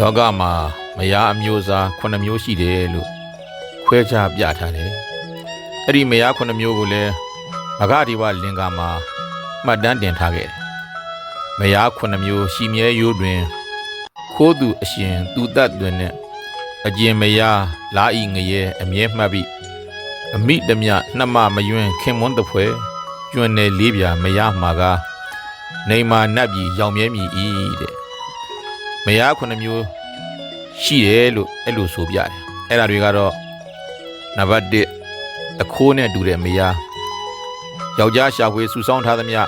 လောကမှာမယားအမျိုးအစား9မျိုးရှိတယ်လို့ခွဲခြားပြထားတယ်အဲ့ဒီမယား9မျိုးကိုလည်းမဂဒီဝလင်္ကာမှာမှတ်တမ်းတင်ထားခဲ့တယ်မယား9မျိုးရှိမြဲရိုးတွင် ခိုးသူအရှင်သူတတ်တွင်နဲ့အကျင်မယားလာဤငရဲအမြဲမှတ်ပြီးအမိတမြနှမမယွန်းခင်မွန်းတဖွဲကျွန်းနယ်လေးပြာမယားမှာကားနေမာနတ်ပြည်ရောင်မြဲမြည်ဤတဲ့ မယားခုနှစ်မျိုးရှိတယ်လို့အဲ့လိုဆိုပြတယ်အဲ့ဒါတွေကတော့နံပါတ်1အခိုးနဲ့တူတဲ့မယားယောက်ျားရှာဖွေစုဆောင်းထားသမျှ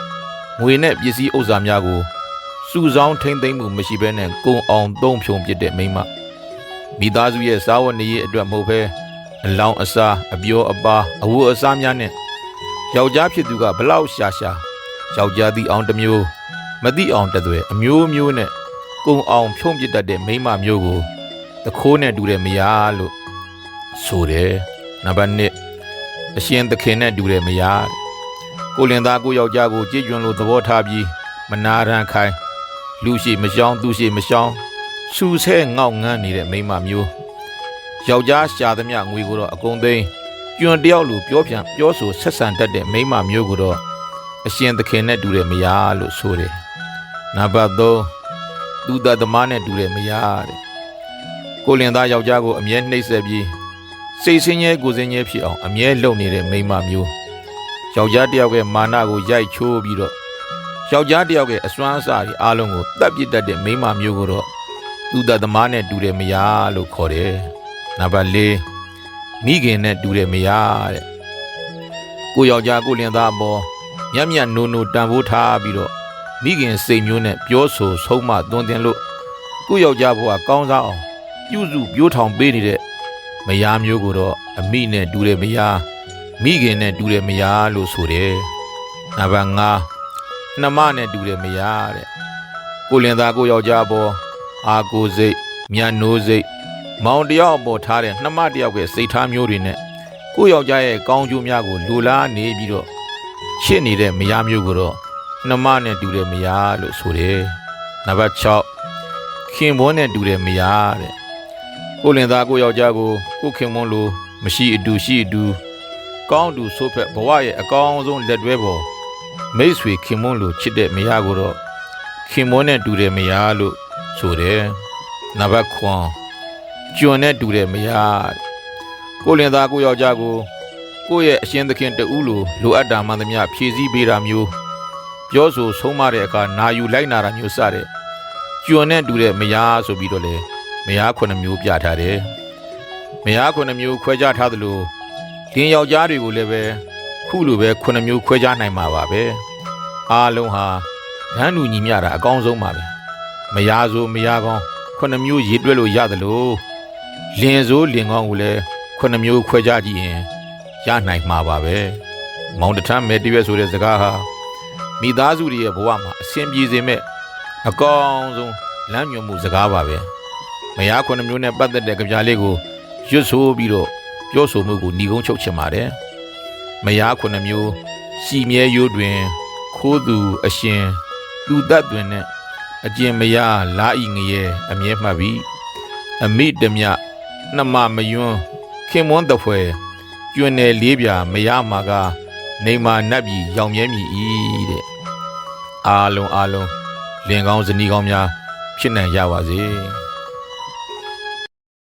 ငွေနဲ့ပစ္စည်းဥစ္စာများကိုစုဆောင်းထိမ့်သိမ့်မှုမရှိဘဲနဲ့ကုံအောင်သုံးဖြုံပစ်တဲ့မိန်းမမိသားစုရဲ့စားဝတ်နေရေးအတွက်မဟုတ်ဘဲအလောင်းအစားအပျော်အပါအဝတ်အစားများနဲ့ယောက်ျားဖြစ်သူကဘလောက်ရှာရှာယောက်ျားသည့်အောင်တစ်မျိုးမသိအောင်တစ်သွယ်အမျိုးမျိုးနဲ့ ကုံအောင်ဖြုံးပစ်တတ်တဲ့မိန်းမမျိုးကိုတခိုးနဲ့တူတဲ့မယားလို့ဆိုတယ်နံပါတ်1အရှင်သခင်နဲ့တူတဲ့မယားတဲ့ကိုလင်သားကိုယောက်ျားကိုကြည်ကျွန်းလို့သဘောထားပြီးမနာရန်ခိုင်းလူရှိမရှောင်းသူရှိမရှောင်းစူဆဲငေါက်ငန်းနေတဲ့မိန်းမမျိုးယောက်ျားရှာသမျှငွေကိုတော့အကုန်သိမ်းကျွန်းတယောက်လူပြောပြန်ပြောဆိုဆက်ဆံတတ်တဲ့မိန်းမမျိုးကိုတော့အရှင်သခင်နဲ့တူတဲ့မယားလို့ဆိုတယ်နံပါတ်3 သူတသမားနဲ့တူတယ်မရတဲ့ကိုလင်သားယောက်ျားကိုအမြဲနှိပ်စက်ပြီးစိတ်ဆင်းရဲကိုယ်ဆင်းရဲဖြစ်အောင်အမြဲလုပ်နေတဲ့မိန်းမမျိုးယောက်ျားတစ်ယောက်ရဲ့မာနကိုရိုက်ချိုးပြီးတော့ယောက်ျားတစ်ယောက်ရဲ့အစွမ်းအစတွေအားလုံးကိုတတ်ပစ်တတ်တဲ့မိန်းမမျိုးကိုတော့သူတသမားနဲ့တူတယ်မရလို့ခေါ်တယ်နံပါတ်၄မိခင်နဲ့တူတယ်မရတဲ့ကိုယောက်ျားကိုလင်သားအပေါ်မြတ်မြတ်နိုးနိုးတန်ဖိုးထားပြီးတော့ မိခင်စိတ်မျိုးနဲ့ပြောဆိုဆုံးမသွန်သင်လို့ကိုယ့်ယောက်ျားဘဝကောင်းစားအောင်ပြုစုပြိုးထောင်ပေးနေတဲ့မယားမျိုးကိုတော့အမိနဲ့တူတဲ့မယားမိခင်နဲ့တူတဲ့မယားလို့ဆိုတယ်။နံပါတ်5နှမနဲ့တူတဲ့မယားတဲ့ကိုလင်သားကိုယောက်ျားပေါ်အာကိုစိတ်မြတ်နိုးစိတ်မောင်တယောက်အပေါ်ထားတဲ့နှမတယောက်ရဲ့စိတ်ထားမျိုးတွေနဲ့ကိုယောက်ျားရဲ့ကောင်းကျိုးများကိုလူလားနေပြီးတော့ချစ်နေတဲ့မယားမျိုးကိုတော့ နှမနဲ့တူတဲ့မယားလို့ဆိုတယ်။နံပါတ်6ခင်ပွန်းနဲ့တူတဲ့မယားတဲ့။ကိုလင်သားကိုယောက်ျားကိုကိုခင်ပွန်းလိုမရှိအတူရှိအတူကောင်းတူဆိုးဖက်ဘဝရဲ့အကောင်းဆုံးလက်တွဲပေါ်မိတ်ဆွေခင်ပွန်းလိုချစ်တဲ့မယားကိုတော့ခင်ပွန်းနဲ့တူတဲ့မယားလို့ဆိုတယ်။နံပါတ်9ကျွန်းနဲ့တူတဲ့မယားတဲ့။ကိုလင်သားကိုယောက်ျားကိုကိုယ့်ရဲ့အရှင်သခင်တူလိုလိုအပ်တာမှန်သမျှဖြည့်ဆည်းပေးတာမျိုး ပြောဆိုဆုံးမတဲ့အခါနာယူလိုက်နာတာမျိုးစတဲ့ကျွန်းနဲ့တူတဲ့မယားဆိုပြီးတော့လေမယားခုနှစ်မျိုးပြထားတယ်။မယားခုနှစ်မျိုးခွဲခြားထားသလိုလင်းယောက်ျားတွေကိုလည်းပဲခုလိုပဲခုနှစ်မျိုးခွဲခြားနိုင်မှာပါပဲ။အားလုံးဟာဓာတ်လူညီမျှတာအကောင်းဆုံးပါပဲ။မယားဆိုမယားကောင်းခုနှစ်မျိုးရေးတွဲလို့ရသလိုလင်းဆိုလင်းကောင်းကိုလည်းခုနှစ်မျိုးခွဲခြားကြည့်ရင်ရနိုင်မှာပါပဲ။မောင်တထမ်းမဲတရွက်ဆိုတဲ့စကားဟာ မိသားစုတွေရဲ့ဘဝမှာအဆင်ပြေစေမဲ့အကောင်းဆုံးလမ်းညွှန်မှုစကားပါပဲမယားခုနှစ်မျိုးနဲ့ပတ်သက်တဲ့ကြပြလေးကိုရွတ်ဆိုပြီးတော့ပြောဆိုမှုကိုညီကုန်းချုပ်ချင်ပါတယ်မယားခုနှစ်မျိုးစီမြဲရိုးတွင် ခိုးသူအရှင်သူတတ်တွင်နဲ့အကျင်မယားလာဤငရဲအမြဲမှတ်ပြီးအမိတမြနှမမယွန်းခင်မွန်းတဖွဲကျွန်းနယ်လေးပြမယားမှာက နေမာနတ်ပြည်ရောင်မြဲမြည်ဤတဲ့အားလုံးအားလုံးလင်ကောင်းဇနီးကောင်းများဖြစ်နိုင်ကြပါစေ